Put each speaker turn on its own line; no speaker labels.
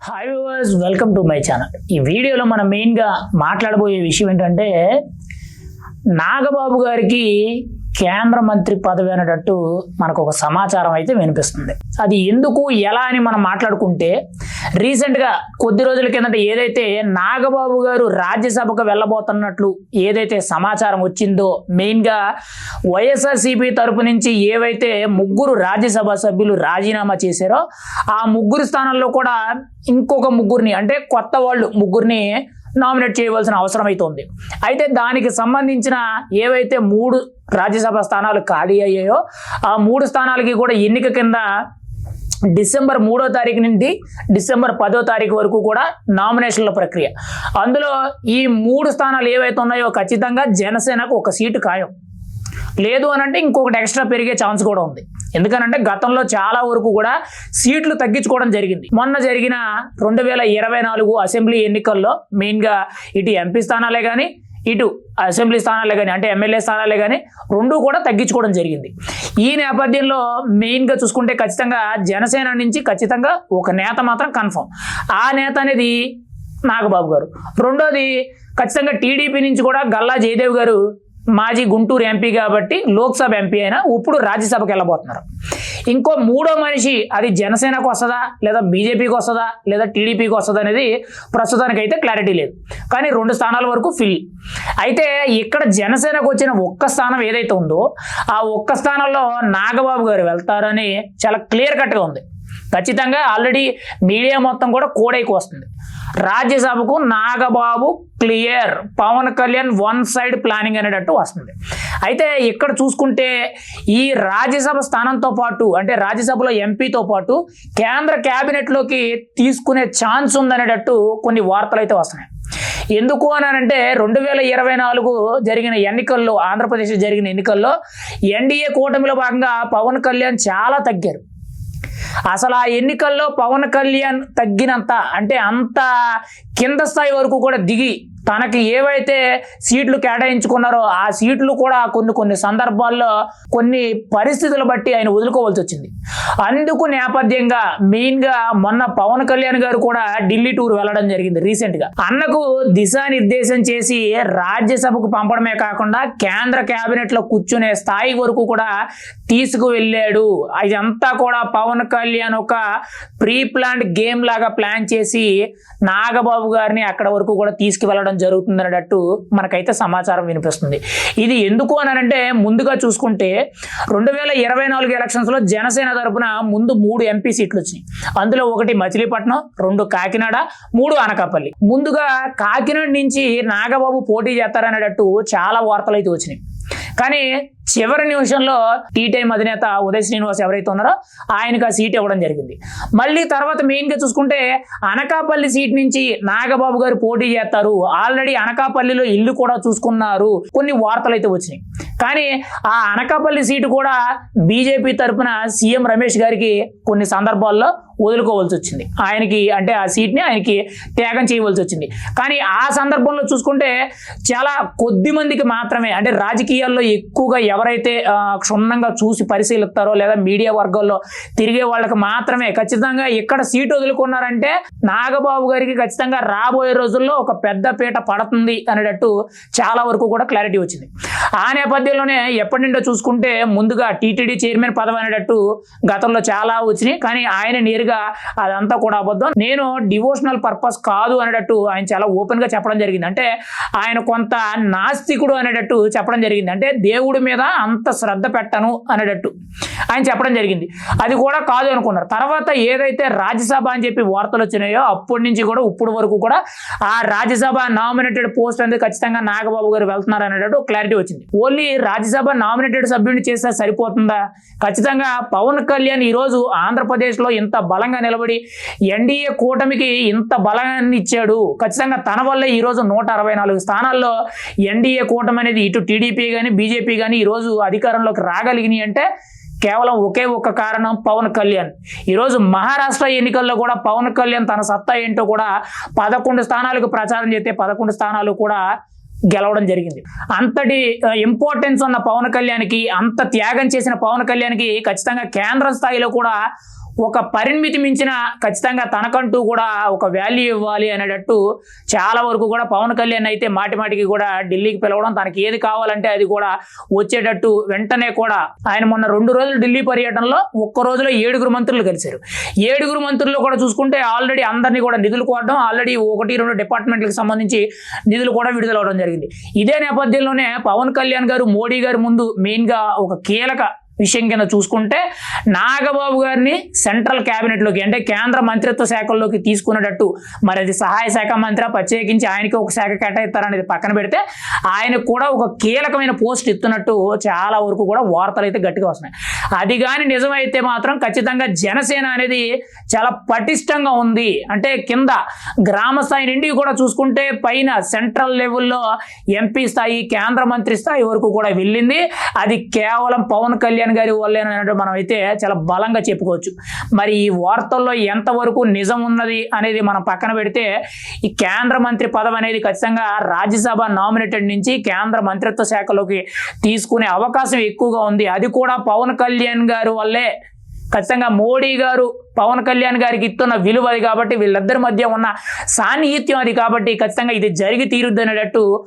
Hi viewers welcome to my channel ఈ వీడియోలో మనం మెయిన్గా మాట్లాడబోయే విషయం ఏంటంటే నాగబాబు గారికి కేంద్ర మంత్రి పదవి అనేటట్టు మనకు ఒక సమాచారం అయితే వినిపిస్తుంది. అది ఎందుకు ఎలా అని మనం మాట్లాడుకుంటే రీసెంట్గా కొద్ది రోజుల కిందట ఏదైతే నాగబాబు గారు రాజ్యసభకు వెళ్ళబోతున్నట్లు ఏదైతే సమాచారం వచ్చిందో మెయిన్గా వైఎస్ఆర్సీపీ తరపు నుంచి ఏవైతే ముగ్గురు రాజ్యసభ సభ్యులు రాజీనామా చేశారో ఆ ముగ్గురు స్థానాల్లో కూడా ఇంకొక ముగ్గురిని అంటే కొత్త వాళ్ళు ముగ్గురిని నామినేట్ చేయవలసిన అవసరం అయితే ఉంది. అయితే దానికి సంబంధించిన ఏవైతే మూడు రాజ్యసభ స్థానాలు ఖాళీ అయ్యాయో ఆ మూడు స్థానాలకి కూడా ఎన్నిక కింద డిసెంబర్ మూడో తారీఖు నుండి డిసెంబర్ పదో తారీఖు వరకు కూడా నామినేషన్ల ప్రక్రియ. అందులో ఈ మూడు స్థానాలు ఏవైతే ఉన్నాయో ఖచ్చితంగా జనసేనకు ఒక సీటు ఖాయం. లేదు అని అంటే ఇంకొకటి ఎక్స్ట్రా పెరిగే ఛాన్స్ కూడా ఉంది. ఎందుకనంటే గతంలో చాలా వరకు కూడా సీట్లు తగ్గించుకోవడం జరిగింది. మొన్న జరిగిన రెండు వేల ఇరవై నాలుగు అసెంబ్లీ ఎన్నికల్లో మెయిన్గా ఇటు ఎంపీ స్థానాలే కానీ ఇటు అసెంబ్లీ స్థానాలే కానీ అంటే ఎమ్మెల్యే స్థానాలే కానీ రెండు కూడా తగ్గించుకోవడం జరిగింది. ఈ నేపథ్యంలో మెయిన్గా చూసుకుంటే ఖచ్చితంగా జనసేన నుంచి ఖచ్చితంగా ఒక నేత మాత్రం కన్ఫర్మ్ ఆ నేత అనేది నాగబాబు గారు. రెండోది ఖచ్చితంగా టీడీపీ నుంచి కూడా గల్లా జయదేవ్ గారు మాజీ గుంటూరు ఎంపీ కాబట్టి లోక్సభ ఎంపీ అయినా ఇప్పుడు రాజ్యసభకి వెళ్ళబోతున్నారు. ఇంకో మూడో మనిషి అది జనసేనకు వస్తుందా? లేదా బీజేపీకి వస్తుందా? లేదా టీడీపీకి వస్తుందా అనేది ప్రస్తుతానికి అయితే క్లారిటీ లేదు. కానీ రెండు స్థానాల వరకు ఫిల్. అయితే ఇక్కడ జనసేనకు వచ్చిన ఒక్క స్థానం ఏదైతే ఉందో ఆ ఒక్క స్థానంలో నాగబాబు గారు వెళ్తారని చాలా క్లియర్ కట్గా ఉంది. ఖచ్చితంగా ఆల్రెడీ మీడియా మొత్తం కూడా కోడైకి వస్తుంది. రాజ్యసభకు Nagababu clear Pawan Kalyan one side planning అనేటట్టు వస్తుంది. అయితే ఇక్కడ చూసుకుంటే ఈ రాజ్యసభ స్థానంతో పాటు అంటే రాజ్యసభలో ఎంపీతో పాటు కేంద్ర క్యాబినెట్లోకి తీసుకునే ఛాన్స్ ఉందనేటట్టు కొన్ని వార్తలు అయితే వస్తున్నాయి. ఎందుకు అని అంటే రెండు వేల ఇరవై నాలుగు జరిగిన ఎన్నికల్లో ఆంధ్రప్రదేశ్ జరిగిన ఎన్నికల్లో ఎన్డీఏ కూటమిలో భాగంగా పవన్ కళ్యాణ్ చాలా తగ్గారు. అసలు ఆ ఎన్నికల్లో పవన్ కళ్యాణ్ తగ్గినంత అంటే అంత కింద స్థాయి వరకు కూడా దిగి తనకి ఏవైతే సీట్లు కేటాయించుకున్నారో ఆ సీట్లు కూడా కొన్ని కొన్ని సందర్భాల్లో కొన్ని పరిస్థితులు బట్టి ఆయన వదులుకోవాల్సి వచ్చింది. అందుకు నేపథ్యంగా మెయిన్గా మొన్న పవన్ కళ్యాణ్ గారు కూడా ఢిల్లీ టూర్ వెళ్ళడం జరిగింది రీసెంట్గా. అన్నకు దిశానిర్దేశం చేసి రాజ్యసభకు పంపడమే కాకుండా కేంద్ర క్యాబినెట్లో కూర్చునే స్థాయి వరకు కూడా తీసుకువెళ్ళాడు. ఇదంతా కూడా పవన్ కళ్యాణ్ ఒక ప్రీ ప్లాన్డ్ గేమ్ లాగా ప్లాన్ చేసి నాగబాబు గారిని అక్కడ వరకు కూడా తీసుకువెళ్ళడం జరుగుతుంది అన్నట్టు మనకైతే సమాచారం వినిపిస్తుంది. ఇది ఎందుకు అని అంటే ముందుగా చూసుకుంటే రెండు వేల ఇరవై నాలుగు ఎలక్షన్స్లో జనసేన తరపున ముందు మూడు ఎంపీ సీట్లు వచ్చినాయి. అందులో ఒకటి మచిలీపట్నం రెండు కాకినాడ మూడు అనకాపల్లి. ముందుగా కాకినాడ నుంచి నాగబాబు పోటీ చేస్తారనేటట్టు చాలా వార్తలు అయితే వచ్చినాయి. కానీ చివరి నిమిషంలో టీ టైం అధినేత ఉదయ్ శ్రీనివాస్ ఎవరైతే ఉన్నారో ఆయనకు ఆ సీట్ ఇవ్వడం జరిగింది. మళ్ళీ తర్వాత మెయిన్గా చూసుకుంటే అనకాపల్లి సీట్ నుంచి నాగబాబు గారు పోటీ చేస్తారు. ఆల్రెడీ అనకాపల్లిలో ఇల్లు కూడా చూసుకున్నారు. కొన్ని వార్తలు అయితే వచ్చినాయి. కానీ ఆ అనకాపల్లి సీటు కూడా బీజేపీ తరపున సీఎం రమేష్ గారికి కొన్ని సందర్భాల్లో వదులుకోవాల్సి వచ్చింది. ఆయనకి అంటే ఆ సీట్ని ఆయనకి త్యాగం చేయవలసి వచ్చింది. కానీ ఆ సందర్భంలో చూసుకుంటే చాలా కొద్ది మందికి మాత్రమే అంటే రాజకీయాల్లో ఎక్కువగా ఎవరైతే క్షుణ్ణంగా చూసి పరిశీలిస్తారో లేదా మీడియా వర్గాల్లో తిరిగే వాళ్ళకి మాత్రమే ఖచ్చితంగా ఇక్కడ సీటు వదులుకున్నారంటే నాగబాబు గారికి ఖచ్చితంగా రాబోయే రోజుల్లో ఒక పెద్ద పీట పడుతుంది అనేటట్టు చాలా వరకు కూడా క్లారిటీ వచ్చింది. ఆ నేపథ్యంలోనే ఎప్పటి నుండో చూసుకుంటే ముందుగా టీటీడీ చైర్మన్ పదవి అనేటట్టు గతంలో చాలా వచ్చినాయి. కానీ ఆయన నేరుగా అదంతా కూడా అబద్ధం. నేను డివోషనల్ పర్పస్ కాదు అనేటట్టు ఆయన చాలా ఓపెన్గా చెప్పడం జరిగింది. అంటే ఆయన కొంత నాస్తికుడు అనేటట్టు చెప్పడం జరిగింది. అంటే దేవుడి మీద అంత శ్రద్ధ పెట్టను అనేటట్టు. ఆయన చెప్పడం జరిగింది. అది కూడా కాదు అనుకున్నారు. తర్వాత ఏదైతే రాజ్యసభ అని చెప్పి వార్తలు వచ్చినాయో అప్పటి నుంచి కూడా ఇప్పుడు వరకు కూడా ఆ రాజ్యసభ నామినేటెడ్ పోస్ట్ అనేది ఖచ్చితంగా నాగబాబు గారు వెళ్తున్నారు అనేటట్టు క్లారిటీ వచ్చింది. ఓన్లీ రాజ్యసభ నామినేటెడ్ సభ్యుడిని చేస్తే సరిపోతుందా? ఖచ్చితంగా పవన్ కళ్యాణ్ ఈ రోజు ఆంధ్రప్రదేశ్లో ఇంత బలంగా నిలబడి ఎన్డీఏ కూటమికి ఇంత బలాన్ని ఇచ్చాడు. ఖచ్చితంగా తన వల్లే ఈ రోజు నూట అరవై నాలుగు స్థానాల్లో ఎన్డీఏ కూటమి అనేది ఇటు టీడీపీ కానీ బీజేపీ కానీ ఈ రోజు అధికారంలోకి రాగలిగినాయి అంటే కేవలం ఒకే ఒక్క కారణం పవన్ కళ్యాణ్. ఈరోజు మహారాష్ట్ర ఎన్నికల్లో కూడా పవన్ కళ్యాణ్ తన సత్తా ఏంటో కూడా పదకొండు స్థానాలకు ప్రచారం చేస్తే పదకొండు స్థానాలు కూడా గెలవడం జరిగింది. అంతటి ఇంపార్టెన్స్ ఉన్న పవన్ కళ్యాణ్కి అంత త్యాగం చేసిన పవన్ కళ్యాణ్కి ఖచ్చితంగా కేంద్ర స్థాయిలో కూడా ఒక పరిమితి మించిన ఖచ్చితంగా తనకంటూ కూడా ఒక వాల్యూ ఇవ్వాలి అనేటట్టు చాలా వరకు కూడా పవన్ కళ్యాణ్ అయితే మాటిమాటికి కూడా ఢిల్లీకి పిలవడం తనకి ఏది కావాలంటే అది కూడా వచ్చేటట్టు వెంటనే కూడా ఆయన మొన్న రెండు రోజులు ఢిల్లీ పర్యటనలో ఒక్క రోజులో ఏడుగురు మంత్రులు కలిశారు ఏడుగురు మంత్రులు కూడా చూసుకుంటే ఆల్రెడీ అందరినీ కూడా నిధులు కోవడం ఆల్రెడీ ఒకటి రెండు డిపార్ట్మెంట్లకు సంబంధించి నిధులు కూడా విడుదలవడం జరిగింది. ఇదే నేపథ్యంలోనే పవన్ కళ్యాణ్ గారు మోడీ గారి ముందు మెయిన్గా ఒక కీలక విషయం కింద చూసుకుంటే నాగబాబు గారిని సెంట్రల్ క్యాబినెట్లోకి అంటే కేంద్ర మంత్రిత్వ శాఖల్లోకి తీసుకునేటట్టు మరి అది సహాయ శాఖ మంత్రి ప్రత్యేకించి ఆయనకి ఒక శాఖ కేటాయిస్తారనేది పక్కన పెడితే ఆయనకు కూడా ఒక కీలకమైన పోస్ట్ ఇస్తున్నట్టు చాలా వరకు కూడా వార్తలు అయితే గట్టిగా వస్తున్నాయి. అది కానీ నిజమైతే మాత్రం ఖచ్చితంగా జనసేన అనేది చాలా పటిష్టంగా ఉంది. అంటే కింద గ్రామ స్థాయి నుండి కూడా చూసుకుంటే పైన సెంట్రల్ లెవెల్లో ఎంపీ స్థాయి కేంద్ర మంత్రి స్థాయి వరకు కూడా వెళ్ళింది. అది కేవలం పవన్ కళ్యాణ్ గారి వల్లేనట్టు మనం అయితే చాలా బలంగా చెప్పుకోవచ్చు. మరి ఈ వార్తల్లో ఎంతవరకు నిజం ఉన్నది అనేది మనం పక్కన పెడితే ఈ కేంద్ర మంత్రి పదవి అనేది ఖచ్చితంగా రాజ్యసభ నామినేటెడ్ నుంచి కేంద్ర మంత్రిత్వ శాఖలోకి తీసుకునే అవకాశం ఎక్కువగా ఉంది. అది కూడా పవన్ కళ్యాణ్ గారు వల్లే ఖచ్చితంగా మోడీ గారు పవన్ కళ్యాణ్ గారికి ఇస్తున్న విలువ అది కాబట్టి వీళ్ళిద్దరి మధ్య ఉన్న సాన్నిహిత్యం అది కాబట్టి ఖచ్చితంగా ఇది జరిగి తీరుద్దనేటట్టు